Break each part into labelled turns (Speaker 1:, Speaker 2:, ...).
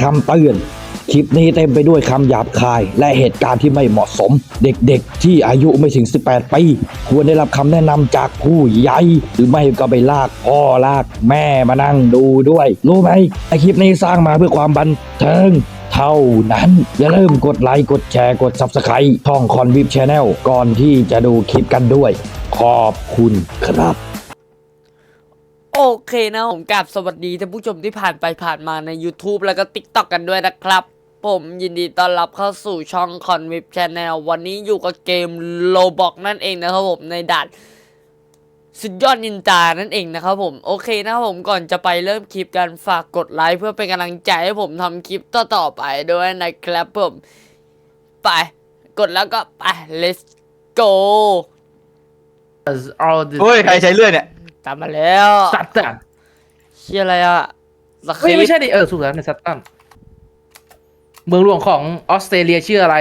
Speaker 1: คำเตือน คลิปนี้เต็มไปด้วยคำหยาบคาย และเหตุการณ์ที่ไม่เหมาะสม เด็กๆ ที่อายุไม่ถึง 18 ปี ควรได้รับคำแนะนำจากผู้ใหญ่ หรือไม่ก็ไปลากพ่อลากแม่มานั่งดูด้วย รู้ไหมไอคลิปนี้สร้างมาเพื่อความบันเทิงเท่านั้น อย่าลืมกดไลค์ กดแชร์ กด Subscribe ช่องคอนวิบช n แนลก่อนที่จะดูคลิปกันด้วย ขอบคุณครับ
Speaker 2: โอเคนะผมกราบสวัสดีท่านผู้ชมที่ผ่านไปผ่านมาใน YouTube แล้วก็ TikTok กันด้วยนะครับ ผมยินดีต้อนรับเข้าสู่ช่อง c o n v i p Channel วันนี้อยู่กับเกม Roblox นั่นเองนะครับผมในด่านสุดยอดนินจานั่นเองนะครับผมโอเคนะครับผมก่อนจะไปเริ่มคลิปกันฝากกดไลค์เพื่อเป็นกำลังใจให้ผมทำคลิปต่อๆไปด้วยนะครับผมไป กดแล้วก็ไป let's go
Speaker 3: เฮ้ยใครใช้เลื่อยเนี่ย
Speaker 2: ตามมาแล้ว
Speaker 4: สัตว์อะ
Speaker 2: เชี่ยอะไรอะสค
Speaker 4: เฮ้ย
Speaker 2: ริป
Speaker 4: ไม่
Speaker 2: ต์
Speaker 4: ใช่ดิเออสุดแล้วในซัตตันเมืองหลวงของออสเตรเลียชื่ออะไร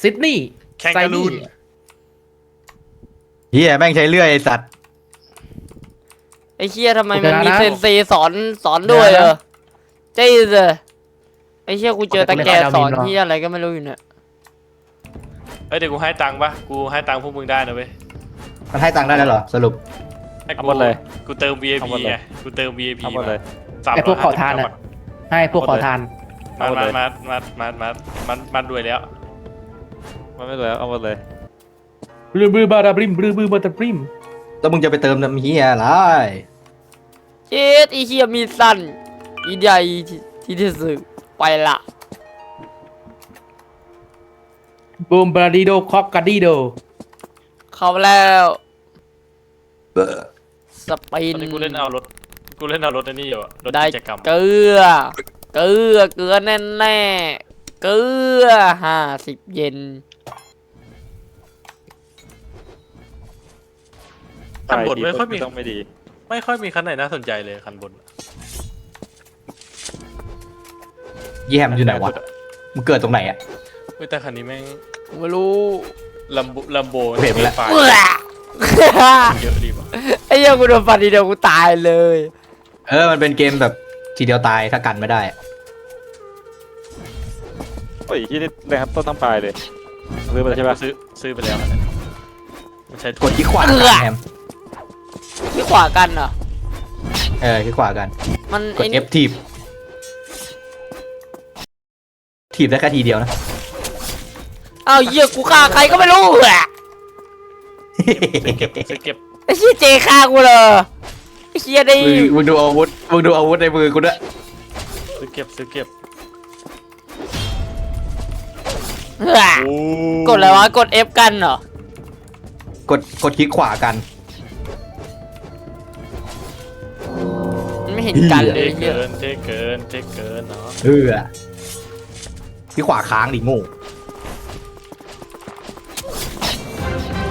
Speaker 4: ซิดนีย์
Speaker 5: แคนการูน
Speaker 4: ไซด์
Speaker 3: เฮียแม่งใช้เลื่อยไอ้สัตว์
Speaker 2: ไอ้เชี่ยทำไมมันมีเซนเซสอนสอนด้วยเหรอเจ๊เลยไอ้เชี่ยกูเจอตะแกสอนที่อะไรก็ไม่รู้อยู่เนี่ย
Speaker 5: เอ้ยเดี๋ยวกูให้ตังค์ปะกูให้ตังค์พวกมึงได้นะเว้ย
Speaker 3: มันให้ตังค์ได้แล้วเหรอสรุป
Speaker 5: ให้
Speaker 6: เอา
Speaker 5: กู
Speaker 6: หมดเลย
Speaker 5: กูเติม VIP
Speaker 6: เอาหมดเลย
Speaker 5: ไงกูเติม VIP
Speaker 6: เอาหมดเลย
Speaker 5: สาม
Speaker 4: ไอพวกขอทาน
Speaker 5: ร้ย
Speaker 4: อะ ให้พวกขอทาน
Speaker 5: ห้าสิบ
Speaker 6: เอาหมด
Speaker 5: มา
Speaker 6: เลย
Speaker 5: มามามามามามันรวยแล้ว
Speaker 6: มันไม่เหลือเอาหมดเลย
Speaker 4: บลือบลือบาราบริมบลือบลือบาราบริม
Speaker 3: แล้วมึงจะไปเติมน้ำเฮียอะไร
Speaker 2: เจ๊ไอ้เชี่ยมีสั้นอีใหญ่ที่ที่ที่สุดไปละ
Speaker 4: บูมบาราดิโดคอกกาดิโด
Speaker 2: เข้าแล้ว
Speaker 3: เบอร์
Speaker 2: สปิน
Speaker 5: ตอนนี้กูเล่นเอารถ กูเล่นเอารถอันนี้อยู่อะรถ
Speaker 2: ได้
Speaker 5: กิจกรรม
Speaker 2: เกลือ เกลือ เกลือแน่แน่ๆเกลือห้าสิบเยน
Speaker 5: คันบนไม่ค่อยมี
Speaker 6: ต้องไม่ดี
Speaker 5: ไม่ค่อยมีคันไหนน่าสนใจเลยคันบน
Speaker 3: เยี่ยมนอยู่ไหนวะมึงเกิดตรงไหนอะ
Speaker 5: เว้ยแต่คันนี้แม่ง
Speaker 2: ไม่รู้
Speaker 5: ลัมโบลัมโบ
Speaker 3: เห็นแล้ว
Speaker 5: ไฟ
Speaker 2: เอื้อ
Speaker 5: เยอะดีว่ะ
Speaker 2: ไอ้เหี้ยังกูโดนฟันทีเดียวกูตายเลย
Speaker 3: เออ มันเป็นเกมแบบทีเดียวตายถ้ากันไม่ได้อะ
Speaker 6: โอ้ยที่นี่เลยครับต้นทั้งปลายเลยซื้อไปแล้วใช่ปะ
Speaker 5: ซื้อซื้อไปแล้วอันนั้นมันใช้
Speaker 3: กดที่ขวา
Speaker 2: เอ
Speaker 3: กัน
Speaker 2: อ
Speaker 3: แฮม
Speaker 2: ที่ขวากันเหรอ
Speaker 3: เออที่ขวากัน
Speaker 2: มัน
Speaker 3: กด
Speaker 2: ไอ้นี่
Speaker 3: F ทีบทีบได้แค่ทีเดียวนะ
Speaker 2: อ้าวเหี้ยกูฆ่าใครก็ไม่รู้แห ละ
Speaker 5: ซื้อเก็บซื้อเก็บ
Speaker 2: ไอ้เชี่ยเจฆ่ากูเลยไอ้เชี่ยได้
Speaker 3: มึงมึงดูอาวุธมึงดูอาวุธในมือกูด้วย
Speaker 5: ซื้อเก็บซื้อเก็บ
Speaker 2: เอื้อกดอะไรวะกด F กันเหรอก
Speaker 3: ดกดคลิกขวากัน
Speaker 2: มันไม่เห็นกัน
Speaker 5: เท
Speaker 2: เลยไอ้เหี้ย
Speaker 5: เกินเทเกินเทเกินเนาะ
Speaker 3: เออที่ขวาค้างดิโง่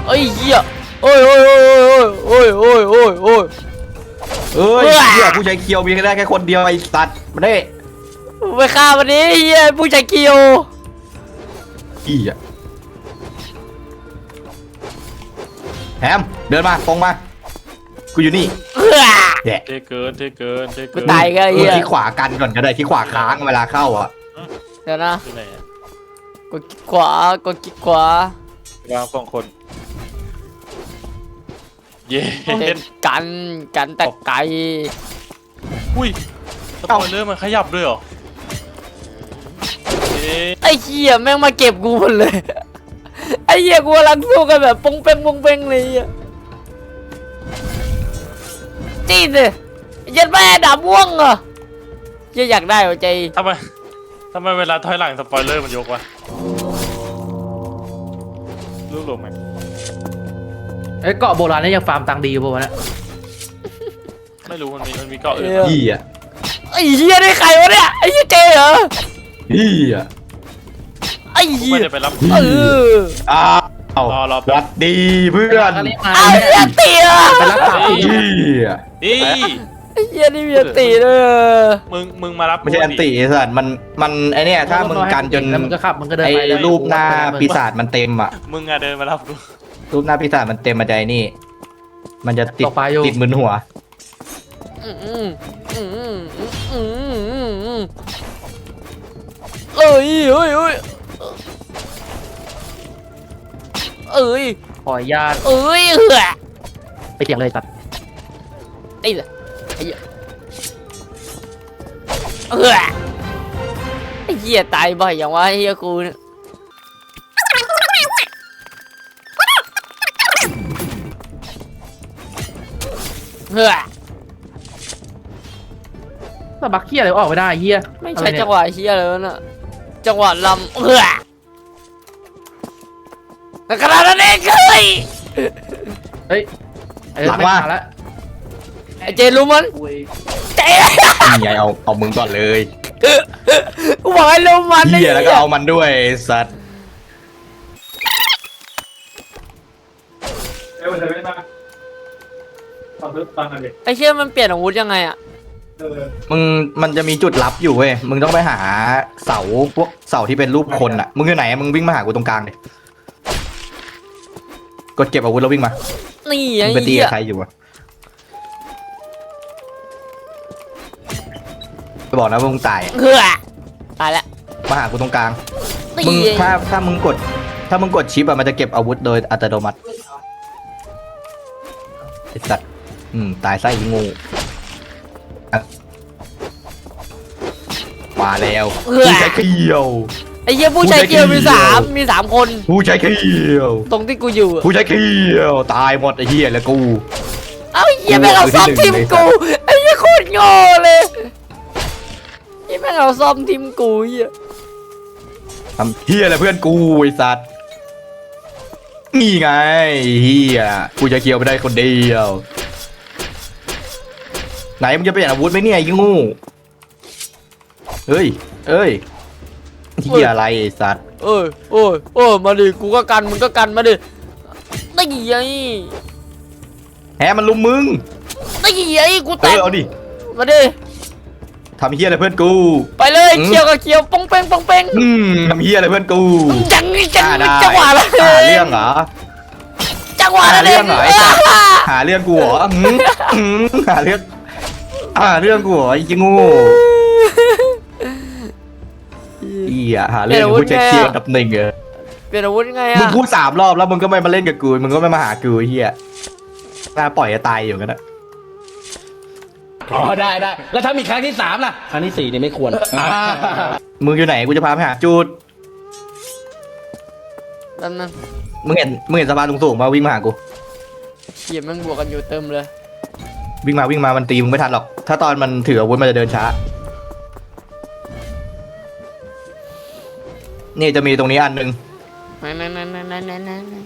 Speaker 2: เอ้ยเหี้ยโอ้ยโอ้ยโอ้ยโอ้ยโอ้ยโอ้ยโอ้ย
Speaker 3: เอ้ย
Speaker 2: เอื้อ
Speaker 3: เฮียผู้ใช้เคียวมีแค่ได้แค่คนเดียวไอ้สัตว์มาได้
Speaker 2: ไปฆ่าวันนี้เหี้ยผู้ชายคิว
Speaker 3: อีอะแฮมเดินมาตรงมากูอยู่นี่
Speaker 2: เอื้อ
Speaker 3: แย่
Speaker 5: เทเกินเทเกินเท
Speaker 2: กู
Speaker 5: เกิน
Speaker 2: ตายก็ไอ้
Speaker 3: เอ
Speaker 2: เหี้
Speaker 3: อยที่ขวากันก่อนก็ได้ที่ขวาค้างเวลาเข้าอะ
Speaker 2: เดี๋ยวนะ
Speaker 5: ที่ไหนอะ
Speaker 2: กดคลิกขวากดคลิกขวา วา
Speaker 6: งสองคน
Speaker 5: เย้
Speaker 2: เด็ดกันกันแต่ไกล
Speaker 5: อุ้ยสปอยเลอร์มันขยับด้วยเหรอเอ๊ะ
Speaker 2: ไอ้เหี้ยแม่งมาเก็บกูหมดเลย ไอ้เหี้ยกูกำลังสู้กันแบบปงเป้งปงเป้งเลยอะจี้สิยัดแม่ดาบม่วงเหรอเหี้ยอยากได้หัวใจ
Speaker 5: ทำไมทำไมเวลาถอยหลังสปอยเลอร์มันยกวะ
Speaker 6: ลูกหลงไหม
Speaker 4: ไอ้เกาะโบราณนี่ยังฟาร์มตังค์ดีอยู่ป่าวะเนี่ย
Speaker 5: ไม่รู้มันมีมันมีเกาะอื่น
Speaker 2: เออ
Speaker 3: อีอะ
Speaker 2: ไอ้เหี้ยได้ใครวะเนี่ยไอ้เหี้ยเจเหรอ
Speaker 3: อีอะ
Speaker 2: ไอ้
Speaker 5: กู
Speaker 2: เหี้
Speaker 5: ไม่
Speaker 2: ย
Speaker 5: ได้ไปรับ
Speaker 2: เออ
Speaker 3: อ้าว
Speaker 5: รอรอ
Speaker 3: ส
Speaker 5: แป๊
Speaker 3: วั
Speaker 5: บ
Speaker 3: สดีเพื่อน
Speaker 4: ก็เรียกมา
Speaker 2: ไอ้
Speaker 4: เนี่ย
Speaker 2: เหี้ยตีเหรอ
Speaker 4: ไปรับปาก
Speaker 3: อีอะ
Speaker 5: อี
Speaker 2: ไอ้เหี้ยนี่มีอันตีด้วยเหรอ
Speaker 5: มึงมึงมารับ
Speaker 3: ไม่ใช่อันติไอ้สัตว์มันมันไอเนี้ยถ้ามึงกันจน
Speaker 4: แล้วมึงก็ขับมึงก็เดิน
Speaker 3: ไอ
Speaker 4: ไปเลย
Speaker 3: รูปหน้าปีศาจมันเต็มอะ
Speaker 5: มึงอะเดินมารับกู
Speaker 3: รูปหน้าปีศาจมันเต็มมาใจนี่ มันจะติด
Speaker 4: ตกปลาอยู่
Speaker 3: ติดมึนหัว
Speaker 2: อืมอืมอืมอืมอืมอืมอ้ยเอ้ยเอ้ยเอ้ย
Speaker 4: ขออนุญาต
Speaker 2: เอ้ยเหือ
Speaker 4: ไปเถียงเลยสัตว์
Speaker 2: ไอ้ละไอ้เหี้ยเหือไอ้เหี้ยตายบ่อยอย่างวะไอ้เหี้ยกูเนี่ย เหือ
Speaker 4: สบักเคียอะไรออกไม่ได้เฮีย
Speaker 2: ไม่ใช่จังหวะเหี้ยเลยวะน่ะจังหวะลำเหือแต่ขนาดนั้นเองเฮ้ย
Speaker 4: เฮ้ยเออ
Speaker 3: หลัง
Speaker 4: ไม่
Speaker 3: ว่า
Speaker 4: มาแล้ว
Speaker 2: ไอ้เจนรู้มันเจน
Speaker 3: นี่ไงเอาเอามึงก่อนเลย
Speaker 2: กูบอกให้รู้มัน
Speaker 3: เฮียแล้วก็เอามันด้วยไอ้สัตว์
Speaker 7: ตอนตอนนั้นเด็ก
Speaker 2: ไอ้เชี่ยมันเปลี่ยนอาวุธยังไงอะ
Speaker 7: เออ
Speaker 3: มึงมันจะมีจุดลับอยู่เว้ย มึงต้องไปหาเสาพวกเสาที่เป็นรูปคนอะมึงอยู่ไหนมึงวิ่งมาหากูตรงกลางเลยกดเก็บอาวุธแล้ววิ่งมา
Speaker 2: นี่
Speaker 3: มึ
Speaker 2: ไอ้
Speaker 3: งไปตี
Speaker 2: เหี้ย
Speaker 3: กับใครอยู่อะไปบอกนะว่ามึงตายอะ
Speaker 2: เหือตายละ
Speaker 3: มาหากูตรงกลาง
Speaker 2: นี่
Speaker 3: มึงถ้าถ้ามึงกด ถ้ามึงกดชิปอะมันจะเก็บอาวุธโดยอัตโนมัติ อืม ตายไส้งูอะมาแล้วผู้ใช้เขี้ยว
Speaker 2: ไอ้เหี้ยผู้ชายเกียวมีสามมีสามคน
Speaker 3: ผู้ใช้เขี้ยว
Speaker 2: ตรงที่กูอยู่อะ
Speaker 3: ผู้ใช้เขี้ยวตายหมดไอ้เหี้ยแล้วกู
Speaker 2: เอ้าไอ้เหี้ยแม่งเอาซ่อมทีมกูไอ้เหี้ยโคตรโง่เลยไอ้แม่งเอาซ่อมทีมกูเหี้ย
Speaker 3: ทำเหี้ยอะไรเพื่อนกูไอ้สัตว์นี่ไงเหี้ยผู้ใช้เขี้ยวไม่ได้คนเดียว ไหนมึงจะเปลี่ยนอาวุธไหมเนี่ยไอ้งูเฮ้ยเอ้ยเหี้ยอะไรไอ้สัตว์
Speaker 2: เอ้ยโอ้ยโอ้ยมาดิกูก็กันมึงก็กันมาดินี่ไง
Speaker 3: แหมมันลุมมึง
Speaker 2: นี่ไงกู
Speaker 3: เอ
Speaker 2: แต่ง
Speaker 3: อเอาดิ
Speaker 2: มาดิ
Speaker 3: ทำเฮียอะไรเพื่อนกู
Speaker 2: ไปเลย
Speaker 3: อืม
Speaker 2: เคียวกับเคียวปองเป้งปองเป้ง
Speaker 3: อืมทำเฮียอะไรเพื่อนกู
Speaker 2: จังจัง
Speaker 3: อ่าได้
Speaker 2: จังหวะละ
Speaker 3: หาเรื่องเหรอ
Speaker 2: จังหวะละ
Speaker 3: หาเรื่องเหรอไอ้สัตว์
Speaker 2: อ่า
Speaker 3: หาเรื่องกูเหรออืมอืมหาเรื่อง หาเรื่องกูเหรอไอ้จิงูอีอะหาเรื่องกูเช็คเชียร์อันดับหนึ่งเหรอ
Speaker 2: เปลี่ยนอาวุธไง
Speaker 3: มึง
Speaker 2: อะ
Speaker 3: พูดสามรอบแล้วมึงก็ไม่มาเล่นกับกูมึงก็ไม่มาหากูไอ้เฮียน่าปล่อยให้ตายอยู่กันนะ
Speaker 8: อ๋อได้ได้แล้วถ้ามีครั้งที่สามล่ะครั้งที่สี่เนี่ยไม่ควร
Speaker 3: มึงอยู่ไหนกูจะพาไปหาจูด
Speaker 2: แป๊บนึง
Speaker 3: มึงเห็นมึงเห็นสะพานสูงๆมาวิ่งมาหากู
Speaker 2: เขียแม่งบวกกันอยู่เต็มเลย
Speaker 3: วิ่งมาวิ่งมามันตีมึงไม่ทันหรอก ถ้าตอนมันถืออาวุธมันจะเดินช้า นี่จะมีตรงนี้อันหนึ่ง
Speaker 2: นั่นนั่นนั่นนั่นนั่นนั่นนั่น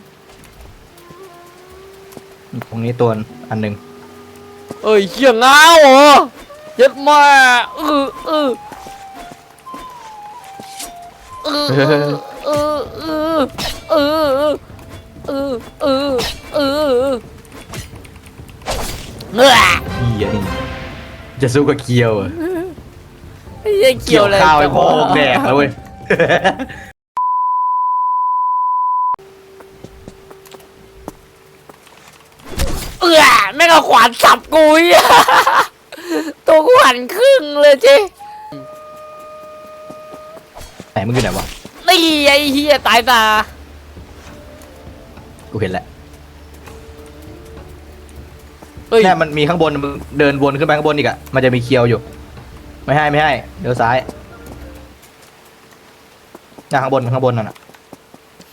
Speaker 3: ตรงนี้ตัวอันหนึ่ง
Speaker 2: เอ้ยเขียง้าวเหรอเย็ดมาเออเออเออเออเออเออเออเออเออเออเออ
Speaker 3: เฮียนี่ จะสู้กับเคียวเหรอ
Speaker 2: ไอ้เหี้ยเขียวเลย
Speaker 3: ข้าวไอ้พ่อแดกแล้วเว้ย
Speaker 2: เออแม่งเอาขวานสับกูอีกตัวกูหันครึ่งเลยเจ๊
Speaker 3: ไหนมึงอยู่ไหนวะ
Speaker 2: นี่ไอ้เหี้ยตายตา
Speaker 3: กูเห็นแล้ว
Speaker 2: เฮ้ย
Speaker 3: เนี่ยมันมีข้างบนมึงเดินวนขึ้นไปข้างบนอีกอะมันจะมีเคียวอยู่ ไม่ให้ไม่ให้เดี๋ยวซ้ายหน้าข้างบนข้างบนนั่นน่ะ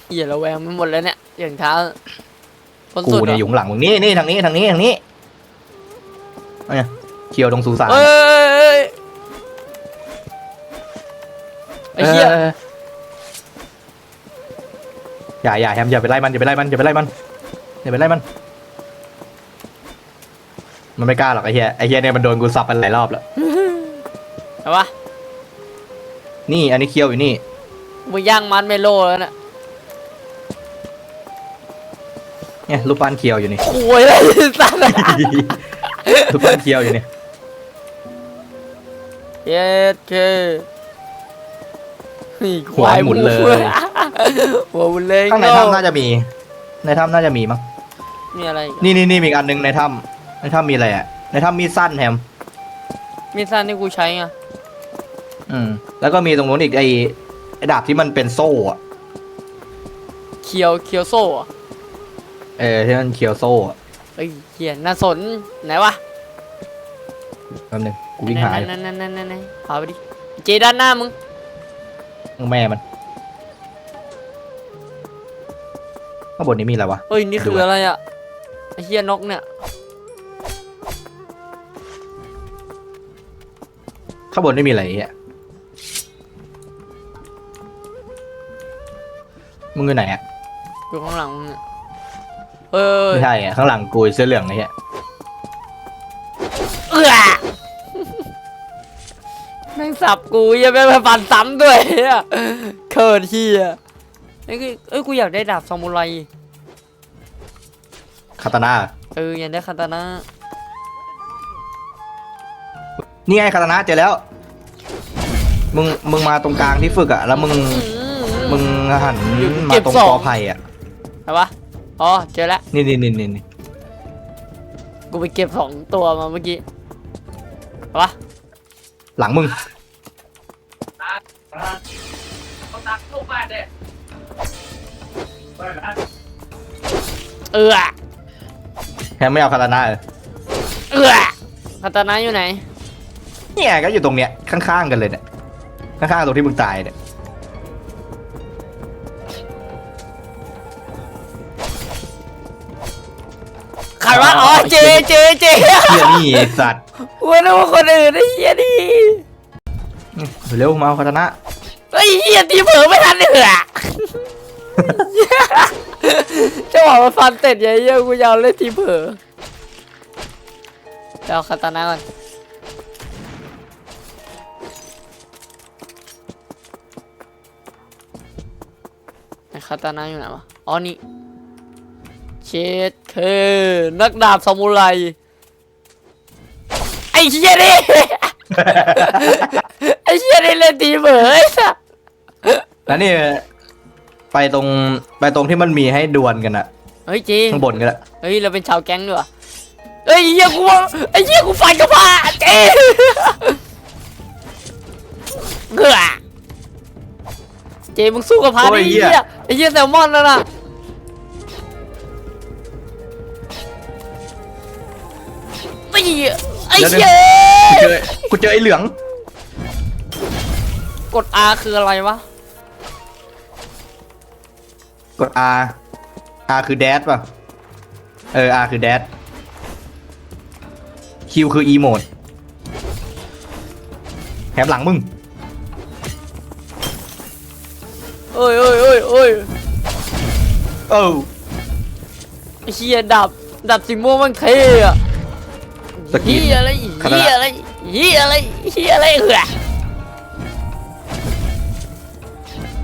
Speaker 2: เหี้ยระแวงไปหมดแล้วเนี่ยอย่างเท้าคน
Speaker 3: กู
Speaker 2: สุด
Speaker 3: เนี่ยอยู่ข้างหลังมึงนี่นี่ทางนี้ทางนี้ทางนี้เนี่ยเคียวตรงสุสาน
Speaker 2: เอ้ยไอ้เหี้ย
Speaker 3: อออย่าอย่าแฮมอย่าไปไล่มันอย่าไปไล่มันอย่าไปไล่มันอย่าไปไล่มัน มันไม่กล้าหรอกไอ้เหี้ยไอ้เหี้ยเนี่ยมันโดนกูสับมันหลายรอบแล้ว
Speaker 2: เห็นปะ
Speaker 3: นี่อันนี้เคียวอยู่นี่
Speaker 2: มึงย่างมันเมโลแล้วน่ะ
Speaker 3: เนี่ยรูปปั้นเคียวอยู่นี่
Speaker 2: โอ้ยเลยสัตว์
Speaker 3: รูปปั้นเคียวอยู่นี่
Speaker 2: เย็ดเคนี่
Speaker 3: หัวหมุนเลย
Speaker 2: หัวหมุนเลย
Speaker 3: ข้างในถ้ำน่าจะมี ในถ้ำน่าจะมีมั้ง
Speaker 2: มีอะไรอีก
Speaker 3: นี่นี่นี่มีอีกอันหนึงในถ้ำ ในถ้ำมีอะไรอะ ในถ้ำมีสั้นแฮม
Speaker 2: มีสั้นที่กูใช้ไง
Speaker 3: อืม แล้วก็มีตรงนู้นอีกไอ้ไอ้ดาบที่มันเป็นโซ่อะ
Speaker 2: เคียวเคียวโซ่อะ
Speaker 3: เออที่มันเคียวโซ่อะ
Speaker 2: เฮ้ยเฮียน่าสนไหนวะ
Speaker 3: แป๊บนึงกูวิ่งหาย
Speaker 2: นั่นนั่นนั่นนั่นนั่นพาไปดิเจด้านหน้ามึง
Speaker 3: แม่มันข้างบนนี้มีอะไรวะ
Speaker 2: เฮ้ยนี่คือ
Speaker 3: ดูอะ
Speaker 2: อะไรอะไอ้เฮียนกเนี่ย
Speaker 3: ข้างบนไม่มีอะไรอะมึงอยู่ไหนอะ
Speaker 2: อยู่ข้างหลังมึงเนี่ยเฮ้ย
Speaker 3: ไม่ใช่อะข้างหลังกูเสื้อเหลืองไอ้เหี้ย
Speaker 2: เอื้อแม่งสับกูยังไม่มาฟันซ้ำด้วยเฮียเขินเฮียไอ้ยกูเอ้ยกูอยากได้ดาบซามูไร
Speaker 3: คาตาน่า
Speaker 2: เอออยากได้คาตานะ
Speaker 3: นี่ไงคาตาน่าเจอแล้ว มึงมึงมาตรงกลางที่ฝึกอะแล้วมึงมึงหันมาตรงกอไผ่อะ
Speaker 2: ไหนวะอ๋อเจอแล้ว
Speaker 3: นี่นี่นี่นี่นี่
Speaker 2: กูไปเก็บสองตัวมาเมื่อกี้ไหนวะ
Speaker 3: หลังมึง
Speaker 2: เออ
Speaker 3: แฮมไม่เอาคาตาน่าเลย
Speaker 2: เออคาตานะอยู่ไหน
Speaker 3: เนี่ยก็อยู่ตรงเนี้ยข้างๆกันเลยเนี่ยข้างๆตรงที่มึงตายเนี่ย
Speaker 2: ใครวะอ๋อเจเจเจ
Speaker 3: เฮียนี่ไอ้สัตว์
Speaker 2: กูนึกว่าคนอื่นไอ้เฮียดิ
Speaker 3: เร็วมาเอาคาตาน่า
Speaker 2: ไอ้เฮียตีเผลอไม่ทันเลยอะจะบอกว่าฟันเสร็จยังเฮียกูยาวเล่นทีเผลอเดี๋ยวเอาคาตานะก่อน คาตานะอยู่ไหนวะ อ๋อนี่เช็ดเคนักดาบซามูไร ไอ้เฮียดิไอ้เฮียนี่เล่นทีเผลอไอ้สัส
Speaker 3: แล้วนี่ไปตรงไปตรงที่มันมีให้ดวลกันอะ
Speaker 2: เฮ้ยจริง
Speaker 3: ข้างบนกันแหละ
Speaker 2: เฮ้ยเราเป็นชาวแก๊งด้วยเฮ้ยเฮียกูไอ้เฮียกูฟันกับผ้าเจ๊เหือ เจมึงสู้กับผ้าดิไอ้เฮียไอ้เฮียแซลมอนนั่นน่ะไอ้เหี้ยไอ้เหี้ย
Speaker 3: กูเจอกูเจอไอ้เหลือง
Speaker 2: กด R คืออะไรวะ
Speaker 3: กด R R คือแดดป่ะเออ R คือแดด Q คือ E โหมดแถมหลังมึง
Speaker 2: เอ้ยเอ้ยเอ้ยเอ้ย
Speaker 3: เออ
Speaker 2: ไอ้เฮียดับดับสีม่วงมันเท่อะ
Speaker 3: สกิน
Speaker 2: เฮียอะไร
Speaker 3: คารา
Speaker 2: เฮียอะไรเฮียอะไรเฮียอะไรเหือ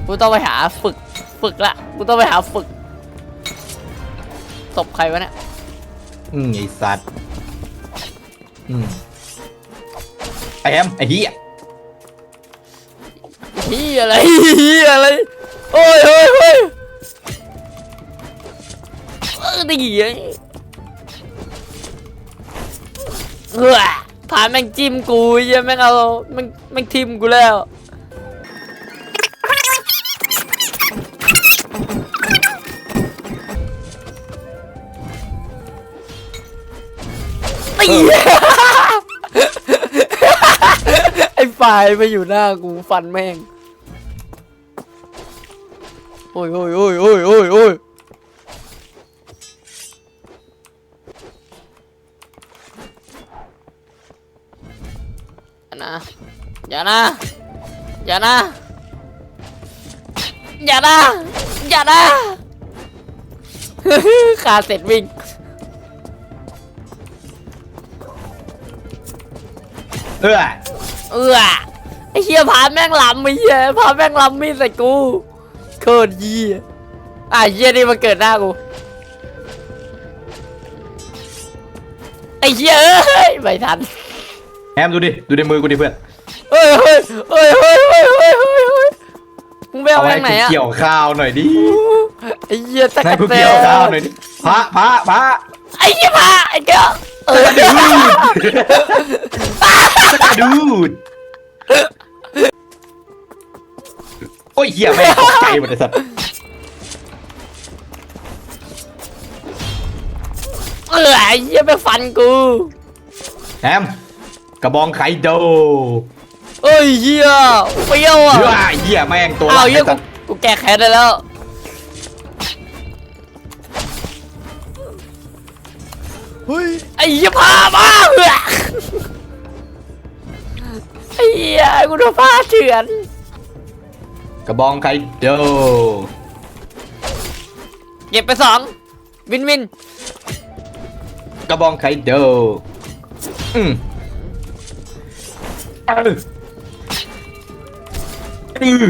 Speaker 2: กูต้องไปหาฝึกฝึกละกูต้องไปหาฝึกตบใครวะเนี่ย
Speaker 3: อืมไอสัตว์อืมไอแอมไอเฮีย
Speaker 2: เฮียอะไรเฮียอะไร โอ้ยโอ้ยโอ้ยเออดีไอ้เหือผ่านแม่งจิ้มกุ้ยังแม่งเอาแม่งแม่งทิมกูแล้วไอ้ เหี้ยไอ้ฝ่ายมาอยู่หน้ากูฟันแม่ง โอ้ยโอ้ยโอ้ยโอ้ยโอ้ยโอ้ยอย่านะ อย่านะ อย่านะ อย่านะ อย่านะขาเสร็จวิ่ง
Speaker 3: เออ
Speaker 2: เออไอเฮียพาแม่งลำไอเฮียพาแม่งลำมีใส่กูโคตรยี่อะเฮียนี่มาเกิดหน้ากูไอเฮียเอ้ยไม่ทัน
Speaker 3: แอมดูดิ ดูในมือกูดิเพื่อน
Speaker 2: เฮ้ยเฮ้ยเฮ้ยเฮ้ยเฮ้ยเฮ้ยเฮ้ยมึงไปเอาไปไหนอะ
Speaker 3: เกี่ยวข้าวหน่อยดิ
Speaker 2: ไอ้เหี้ยตะกั่ว
Speaker 3: เกี่ยวข้าวหน่อยดิพระพระพระ
Speaker 2: ไอ้เหี้ยพระไอ้เกี่ยว เออ
Speaker 3: ดูดดูดโอ้ยเหี้ยแม่งตกใจหมดเลยสัตว์
Speaker 2: เออไอ้เหี้ยไปฟันกู
Speaker 3: แฮมกระบองไข่โด
Speaker 2: เอ้ยเหี้ยเปรี้ยวอะ
Speaker 3: เหี้ยเหี้ยแม่งตัว
Speaker 2: อ้าเหี้ยกูกูแก้แค้นได้แล้ว เฮ้ยไอ้เหี้ยพามาเหือไอ้เหี้ยกูโดนพาเฉือน
Speaker 3: กระบองไข่โด
Speaker 2: เก็บไปสองวินวิน
Speaker 3: กระบองไข่โดอืมเอออือ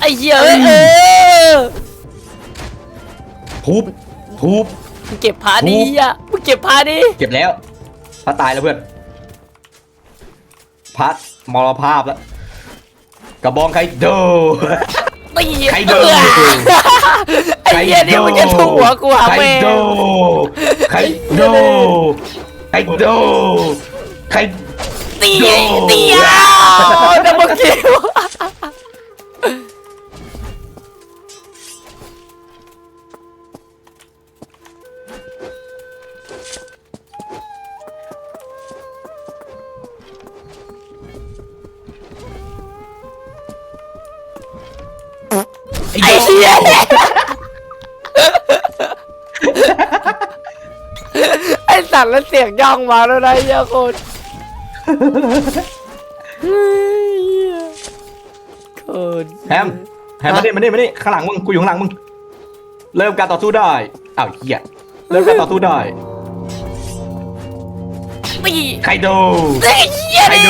Speaker 2: ไอ้เหี้ยเอ้ยเออ
Speaker 3: ทุบทุบ
Speaker 2: มึงเก็บพาดีอะมึงเก็บพาดี
Speaker 3: เก็บแล้วพระตายแล้วเพื่อนพัดมรภาพแล้วกระบองไข่โด
Speaker 2: ตี
Speaker 3: ใครโดน
Speaker 2: เออไอ้เหี้ยนี่มันจะถูกหัวกูหา
Speaker 3: ไข่
Speaker 2: แม่
Speaker 3: โดไข่โดไข่โดไข่
Speaker 2: ตี
Speaker 3: โด
Speaker 2: ตีอะดับเบิลคิว ไอ้เหี้ยไอ้สัตว์แล้วเสียงย่องมาแล้วนะไอ้เหี้ยโคนเฮ้ยโคน
Speaker 3: แฮมแฮมมาดิมาดิมาดิข้างหลังมึงกูอยู่ข้างหลังมึงเริ่มการต่อสู้ได้อ้าวเหี้ยเริ่มการต่อสู้ได้
Speaker 2: ตี
Speaker 3: ไข่โด
Speaker 2: ไอ้เหี้ย
Speaker 3: ไข่
Speaker 2: นี่
Speaker 3: โด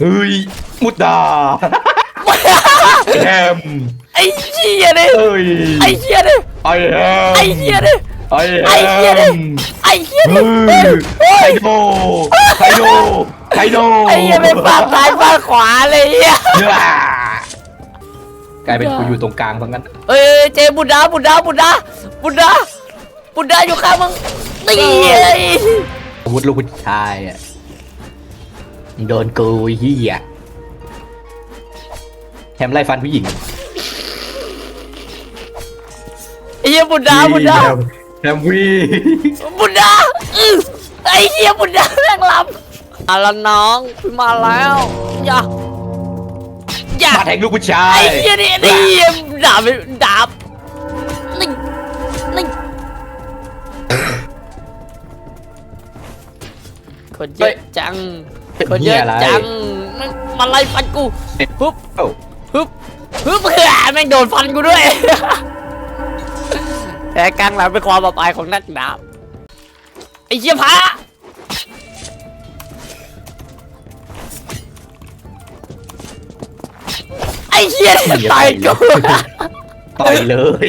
Speaker 3: เฮ้ยมุดดาแฮม
Speaker 2: ไอ้เหี้ยนี่
Speaker 3: เอ้ย
Speaker 2: ไอ้เหี้ยนี่
Speaker 3: ไอแฮม
Speaker 2: ไอ้เหี้ยนี่
Speaker 3: ไอ
Speaker 2: ไอ้
Speaker 3: แฮ
Speaker 2: เหี้ยนี่
Speaker 3: ม
Speaker 2: ไอ้เหี้ย
Speaker 3: เฮ้
Speaker 2: นี่
Speaker 3: ย
Speaker 2: เฮ้ย
Speaker 3: ไข่โดไข่โดไข่โด
Speaker 2: ไอ้เหี้ยไปฟาดซ้ายฟาดขวาเลยเหี้ย
Speaker 3: เนื้อกลายเป็นกูอยู่ตรงกลางเพราะงั้น
Speaker 2: เอ้ยเจบุดาบุดาบุดาบุดาบุดาอยู่ข้างมึงตีไอ้
Speaker 3: อาวุธลูกผู้ชายอะมึง โดนกูไอ้เฮียแฮมไล่ฟันผู้หญิง
Speaker 2: ไอ้เหี้ยบุดาบุดา
Speaker 3: แฮมแฮมวี
Speaker 2: บุดาอื้อไอ้เหี้ยบุดาแม่งลำมาแล้วน้องพี่มาแล้วอย่าอย่า
Speaker 3: มาแทงลูกผู้ชา
Speaker 2: ไอ้
Speaker 3: ย
Speaker 2: เหี้ยนี่นี่ดาบดาบนี่นี่คนเยอะจัง
Speaker 3: เป็น
Speaker 2: คน
Speaker 3: เย
Speaker 2: อะ
Speaker 3: อะไร
Speaker 2: จังมันมาไล่ฟันกูฮึบฮึบฮึบเพื่อแม่งโดนฟันกูด้วย แต่กลางหลังเป็นความปลอดภัยของนักดาบไอ้เหี้ยพระไอ้เหี้ยตายกู
Speaker 3: ต่อยเลย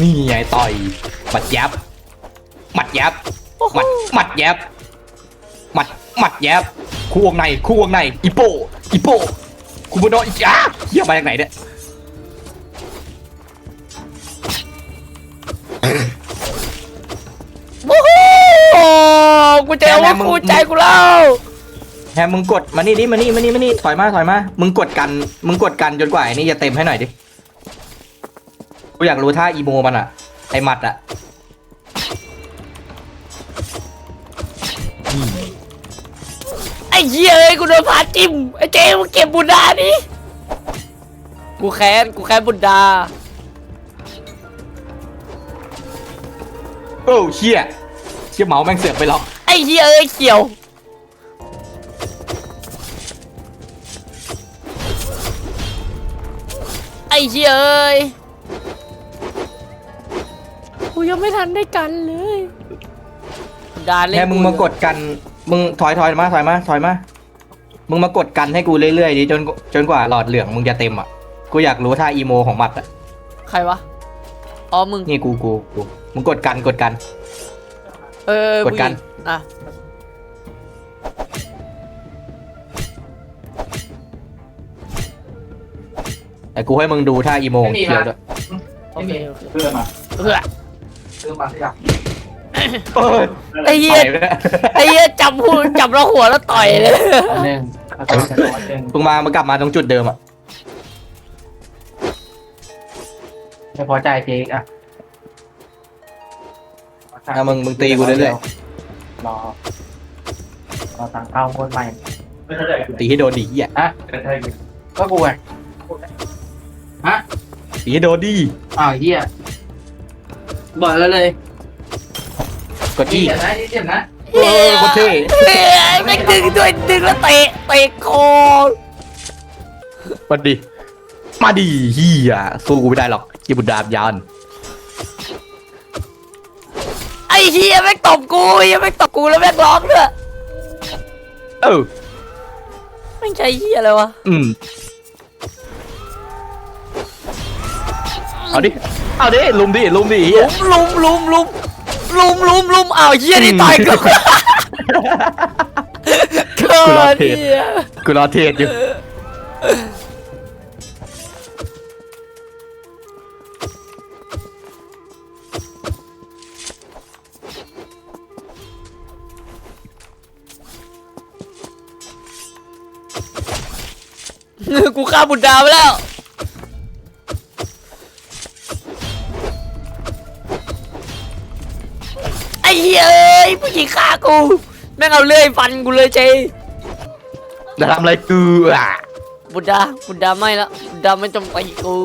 Speaker 3: นี่ไงต่อยหมัดยับหมัดยับ หมัดหมัดยับหมัดหมัดยับคู่วงในคู่วงในอีโปอีโปคูโบโนะอีจ้าเฮียมาจากไหนเนี่ย
Speaker 2: โอ้โหกูเจอว่ากูใจกูแล้ว
Speaker 3: แฮมมึงกดมานี่ดิมานี่มานี่มานี่ถอยมาถอยมา มึงกดกัน มึงกดกันจนกว่าไอ้นี่จะเต็มให้หน่อยดิ กูอยากรู้ท่าอีโมมันอะไอหมัดอะ
Speaker 2: เหี้ยเอ้ยกูโดนพาจิ้มไอ้เจมึงเก็บบุญดาดิกูแค้นกูแค้นบุญดา
Speaker 3: โอ้เชี่ยเชี่ยเมาส์แม่งเสือกไปล็อก
Speaker 2: ไอ้เหี้ยเอ้ยเขียว ไอ้เหี้ยเอ้ยกูยังไม่ทันได้กันเลยดาเล่น
Speaker 3: แค่มึงมากดกัน มึงถอยถอยมาถอยมาถอยมา มึงมากดกันให้กูเรื่อยๆดิจนจนกว่าหลอดเหลืองมึงจะเต็มอะกูอยากรู้ท่าอีโมของหมัดอะ
Speaker 2: ใครวะ อ๋อ มึง
Speaker 3: นี่กูกูกูมึงกดกันกดกัน
Speaker 2: เออก
Speaker 3: ดกัน
Speaker 2: ผู้หญิงอะ
Speaker 3: แต่กูให้มึงดูท่าอีโมของเคียวด้วย
Speaker 2: โอเคโอเค
Speaker 7: เพื่อมา
Speaker 2: เพื่อ
Speaker 7: เพื่อมาที่อยาก
Speaker 2: เอ
Speaker 3: เออ
Speaker 2: ไอ้เหี้ย
Speaker 3: ไปแล้ว
Speaker 2: ไอ้เหี้ยจับหัวจับเราหัวแล้วต่อยเลย
Speaker 8: หนึ่งเอาตัวจะร้อยหนึ่ง
Speaker 3: มึงมามากลับมาตรงจุดเดิมอะ
Speaker 8: ไม่พอใจเจ๊อะ
Speaker 3: อะมึงมึงตีกูเรื่อย
Speaker 8: รอรอตังค์เข้าคนใหม่
Speaker 7: ไม่เข้าใจคือ
Speaker 3: ๆตีให้โดนดิเหี้ย
Speaker 8: อะ
Speaker 7: ไม่เข้าใจคือ
Speaker 8: ก็กูไงฮะ
Speaker 3: ตีให้โดนดิ
Speaker 8: อ้าวเฮียบอกแล้วเลย
Speaker 3: กดจี้
Speaker 8: เจ็บนะเจ็บนะ
Speaker 3: เออโคตรเท่
Speaker 2: เฮ้ยไม่ดึงด้วยดึงแล้วเตะเตะคอ
Speaker 3: มาดิมาดิเฮียสู้กูไม่ได้หรอกยีบุดดาบยาน
Speaker 2: ไอ้เหี้ยแม่งตบกูไอ้เหี้ยแม่งตบกูแล้วแม่งร้องด้วย
Speaker 3: เออ
Speaker 2: แม่งใช่เหี้ยอะไรวะ
Speaker 3: อืมเอาดิเอาดิลุมดิลุมดิเฮีย
Speaker 2: ลุมลุมลุมลุม ลุมลุมอ้าวเหี้ยนี่ต่อยกูเกิดเหี้ย
Speaker 3: กูรอเทศอยู่
Speaker 2: กูฆ่าบุตรดาวไปแล้ว ผู้หญิงฆ่ากู แม่งเอาเลื่อยฟันกูเลยเจ
Speaker 3: จะทำอะไรกูอะ
Speaker 2: บุตรดาบุตรดาไม่ละบุตรดาไม่จงไปกู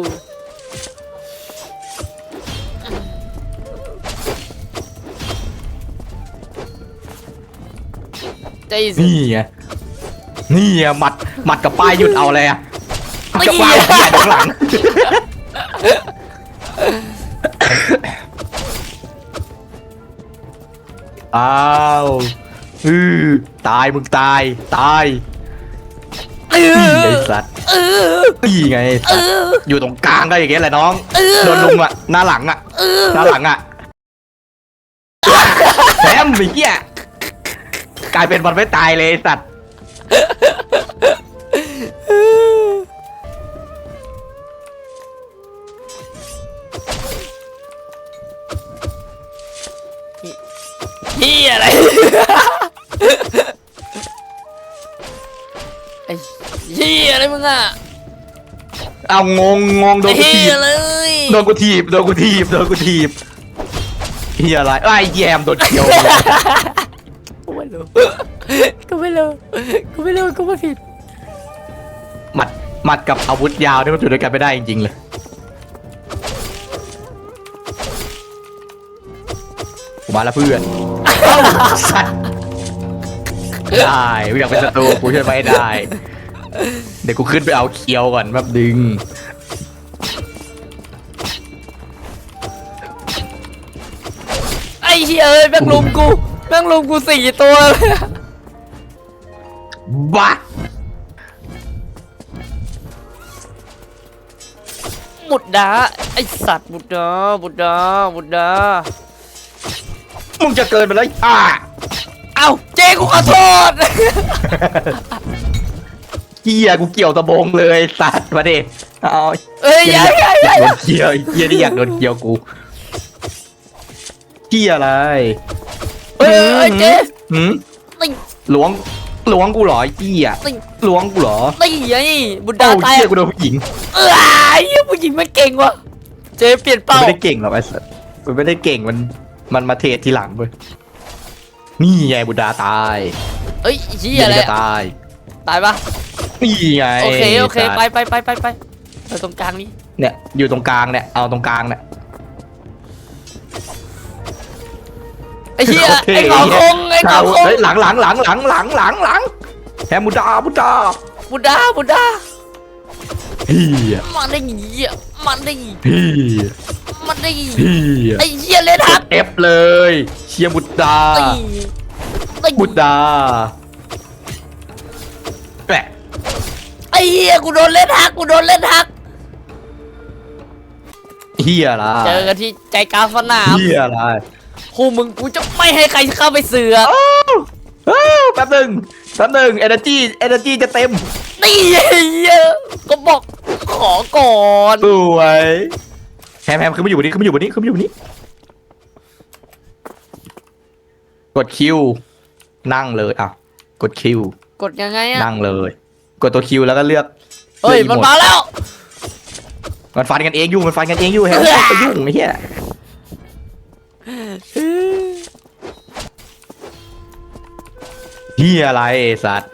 Speaker 2: ใจสิ
Speaker 3: นี่ไงนี่ไงหมัดหมัดกับป้ายหยุดเอาเลยอะ
Speaker 2: ไม่
Speaker 3: กับ
Speaker 2: เหี้
Speaker 3: ป้าย
Speaker 2: ย
Speaker 3: เหี้ยเดี๋ยวหลัง อ้าวอือตายมึงตาย ตาย
Speaker 2: เอ
Speaker 3: นี่
Speaker 2: อ
Speaker 3: ไงสัตว์
Speaker 2: เออ
Speaker 3: นี่ไง
Speaker 2: เอ
Speaker 3: สัตว์
Speaker 2: อ
Speaker 3: อยู่ตรงกลางก็อย่างเงี้ยแหละน้อง
Speaker 2: เออ
Speaker 3: โดนลุมอะหน้าหลังอะ
Speaker 2: เออ
Speaker 3: หน้าหลังอะแซมไอ้เหี้ยกลายเป็นมันไม่ตายเลยไอ้สัตว์
Speaker 2: เฮียอะไร ไอ้เฮียอะไรมึงอะ
Speaker 3: เอางงงงโด
Speaker 2: ไอ้
Speaker 3: นกู
Speaker 2: เฮี
Speaker 3: ถี
Speaker 2: ย
Speaker 3: บ
Speaker 2: เลย
Speaker 3: โดนกูถีบโดนกูถีบโดนกูถีบเฮียอะไรไอ้แยมโดนเกี่ยว
Speaker 2: กูไม่รู้กูไม่รู้กูไม่รู้กูไม่ผิด
Speaker 3: หมัดหมัดกับอาวุธยาวนี่มันอยู่ด้วยกันไม่ได้จริงๆเลยกูมาแล้วเพื่อน เอ้าสัตว์ได้ไม่อยากเป็นศัตรูกูช่วยไม่ได้ เดี๋ยวกูขึ้นไปเอาเคียวก่อนแป๊บดึง
Speaker 2: ไอ้เฮียเอ้ยแม่งลุมกูแม่งลุมกูสี่ตัวเลย
Speaker 3: บ้า
Speaker 2: บุดดาไอสัตว์บุดดาบุดดาบุดดา
Speaker 3: มึงจะเกินไปแล้วอ่า
Speaker 2: เอ้าเจ๊กูขอโทษ
Speaker 3: เกียกูเกี่ยวตะบงเลยสัตว์มาดิเอา
Speaker 2: เอ้ยอย่าอย่าอย่า
Speaker 3: อยากโดนเกี่ยวไอ้เกียนี่อยากโดนเกี่ยวกูเกียอะไร
Speaker 2: เอ้ยเอ้ยเจ๊
Speaker 3: หืม
Speaker 2: นี่
Speaker 3: หลวงหลวงกูเหรอไอ้เกีย
Speaker 2: นี่
Speaker 3: หลวงกูเหรอ
Speaker 2: นี่ไงบุดดา
Speaker 3: เอ้า
Speaker 2: ตาย
Speaker 3: เกียกูโดนผู้หญิง
Speaker 2: เอ้ยเหี้ยผู้หญิงมันเก่งว่ะเจ๊เปลี่ยน
Speaker 3: มัน
Speaker 2: เป้า
Speaker 3: ไม่ได้เก่งหรอกไอ้สัตว์มันไม่ได้เก่งมัน มันมาเทศทีหลังเว้ยนี่ไงบุดาตาย
Speaker 2: เอ้ยเฮีย
Speaker 3: เหี้
Speaker 2: อะไร
Speaker 3: จะตาย
Speaker 2: ตายปะ
Speaker 3: นี่ไง
Speaker 2: โอเคโอเค
Speaker 3: สัตว์
Speaker 2: ไปไปไปไปไปไปตรงกลางนี้
Speaker 3: เนี่ยอยู่ตรงกลางเนี่ยเอาตรงกลางเนี่ย
Speaker 2: ไอ้เฮีย
Speaker 3: โอเค
Speaker 2: ไอ้ขอคงไอ้ขอคง
Speaker 3: เฮ้ยหลังหลังหลังหลังหลังหลังหลังแฮมบุดาบุดา
Speaker 2: บุดดาบุดดา
Speaker 3: เฮีย
Speaker 2: มันได้เหี้ยมันได้
Speaker 3: เฮีย
Speaker 2: มันได้
Speaker 3: เฮีย
Speaker 2: ไอ้เฮียเล่นฮัก
Speaker 3: เอฟ เลย เชียร์บุดา
Speaker 2: ตีตี
Speaker 3: บุดาแปะ
Speaker 2: ไอ้เฮียกูโดนเล่นฮักกูโดนเล่นฮัก
Speaker 3: เฮียอะไร
Speaker 2: เจอกันที่ใจกลางสนาม
Speaker 3: เฮียอะไร
Speaker 2: คู่มึงกูจะไม่ให้ใครเข้าไปเสือก
Speaker 3: อ้าวแป๊บหนึงแป๊บหนึงเอเนจีเอเนจีจะเต็ม
Speaker 2: นี่ไอ้เฮียก็บอกขอก่อน
Speaker 3: สวยแฮมแฮมขึ้นมาอยู่บนนี้ขึ้นมาอยู่บนนี้ขึ้นมาอยู่บนนี้ กดคิวนั่งเลยอะ กดคิว
Speaker 2: กดยังไงอะ
Speaker 3: นั่งเลย กดตัวคิวแล้วก็เลือก
Speaker 2: เฮ้ย
Speaker 3: ลือก
Speaker 2: มัน
Speaker 3: อีโมา
Speaker 2: แล้ว
Speaker 3: มันฟันกันเองอยู่มันฟันกันเองอยู่แฮมไปยุ่งไอ้เหี้ยเฮียอะไรไอ้สัตว์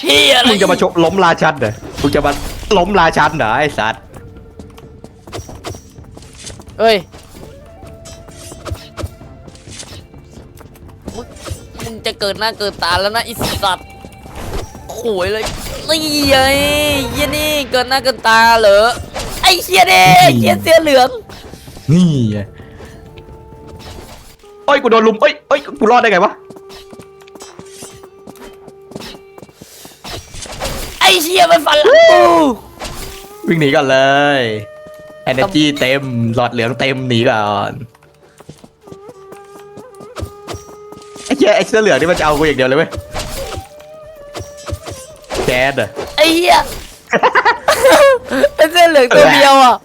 Speaker 2: เฮียอะไร
Speaker 3: มึงจะมาชกล้มราชันเหรอมึงจะมาล้มราชันเหรอไอ้สัตว์
Speaker 2: เฮ้ย จะเกิดหน้าเกิดตาแล้วนะไอิสัตว์โขวยเลยนี่ไงเฮียนี่เกิดหน้าเกิดตาเหรอไอ้เฮียเด้ไอ้เฮียเสื้อเหลือง
Speaker 3: นี่ไงเอ้ยกูโดนลุมเอ้ยเอ้ยกูรอดได้ไงวะ
Speaker 2: ไอ้เฮียมันฟันหลังกู
Speaker 3: วิ่งหนีก่อนเลย energy เต็มหลอดเหลืองเต็มหนีก่อน ยไอ้เสื้อเหลืองนี่มันจะเอากูอย่างเดียวเลยเว้ยแก๊สเหรอ
Speaker 2: ไอ้เฮียไอ้เสื้อเหลืองตัวเดียวอะ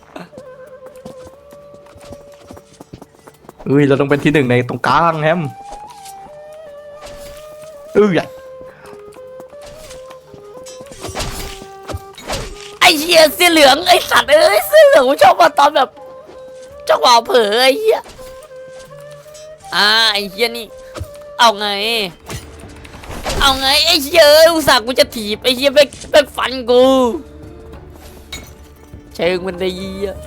Speaker 3: เอ้ยเราต้องเป็นที่หนึ่งในตรงกลางแฮมเอ้ย
Speaker 2: ไอ้เฮียเสื้อเหลืองไอ้สัตว์เอ้ยเสื้อเหลืองกูชอบมาตอนแบบจังหวะเผลอไอ้เฮียอ่าไอ้เฮียนี่ เอาไง เอาไงไอ้เฮียเอ้ยอุตส่าห์กูจะถีบไอ้เฮียไปไปฟันกูเชิงมันได้ยี่อะ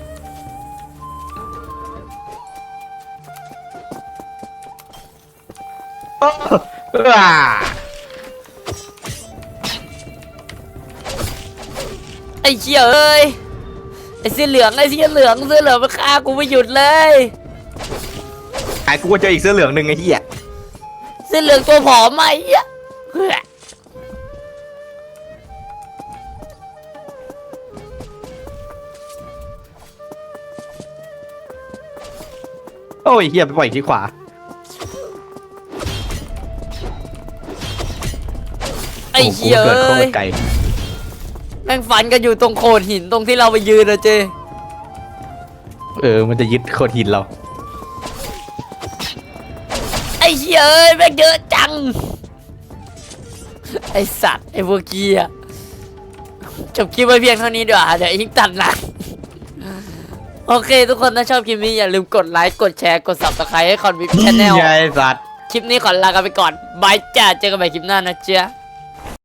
Speaker 3: อ่า
Speaker 2: ไอ้เฮียเอ้ยไอ้เสื้อเหลืองไอ้เสื้อเหลืองเสื้อเหลืองมันฆ่ากูไม่หยุดเลย
Speaker 3: ไอ้กูก็เจออีกเสื้อเหลืองหนึ่งไอ้เหี้ย
Speaker 2: เสื้อเหลืองตัวผอมไอ้เฮียเฮ้ย
Speaker 3: โอ้ยเหี้ยไปปล่อยที่ขวา
Speaker 2: ไอ้เฮีย
Speaker 3: โโหกูเกิดโค
Speaker 2: เอ้
Speaker 3: ต
Speaker 2: ย
Speaker 3: รไกล
Speaker 2: แม่งฟันกันอยู่ตรงโขดหินตรงที่เราไปยืนนะเจ
Speaker 3: เออ มันจะยึดโคตรหินเรา
Speaker 2: เหี้ยเอ้ยแม่งเยอะจัง ไอ้สัตว์ไอ้พวกเกียจบคลิปไว้เพียงเท่านี้ดีกว่าเดี๋ยวอีกตัดหนะโอเค ทุกคนถ้าชอบคลิปนี้อย่าลืมกดไลค์กดแชร์กด subscribe ให้คอนวิปช
Speaker 3: นี่
Speaker 2: แนล
Speaker 3: ไงไอ้สัตว์
Speaker 2: คลิปนี้ขอลากันไปก่อนบายจ้าเจอกันใหม่คลิปหน้านะเจ๊ะ